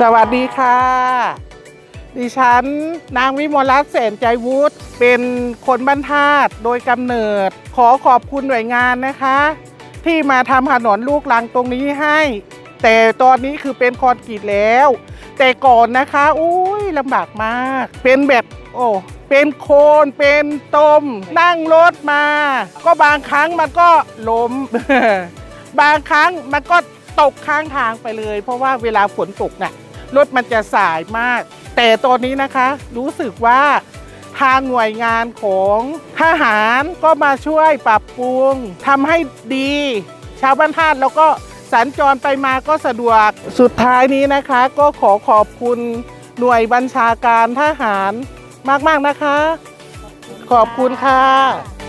สวัสดีค่ะ ดิฉันนางวิมลรัตน์เสนใจวุฒิเป็นคนบ้านธาตุโดยกำเนิด ขอขอบคุณหน่วยงานนะคะ ที่มาทำถนนลูกลังตรงนี้ให้ แต่ตอนนี้คือเป็นคอนกรีตแล้ว แต่ก่อนนะคะอุ้ยลำบากมาก เป็นแบบโอ้เป็นโคลนเป็นตม นั่งรถมา ก็บางครั้งมันก็ล้ม บางครั้งมันก็ ตกข้างทางไปเลย เพราะว่าเวลาฝนตกน่ะรถมันจะสายมาก แต่ตอนนี้นะคะรู้สึกว่าทางหน่วยงานของทหารก็มาช่วยปรับปรุงทำให้ดี ชาวบ้านธาตุแล้วก็สัญจรไปมาก็สะดวกสุดท้ายนี้นะคะ ก็ขอขอบคุณหน่วยบัญชาการทหารมาก ๆ นะคะ ขอบคุณค่ะ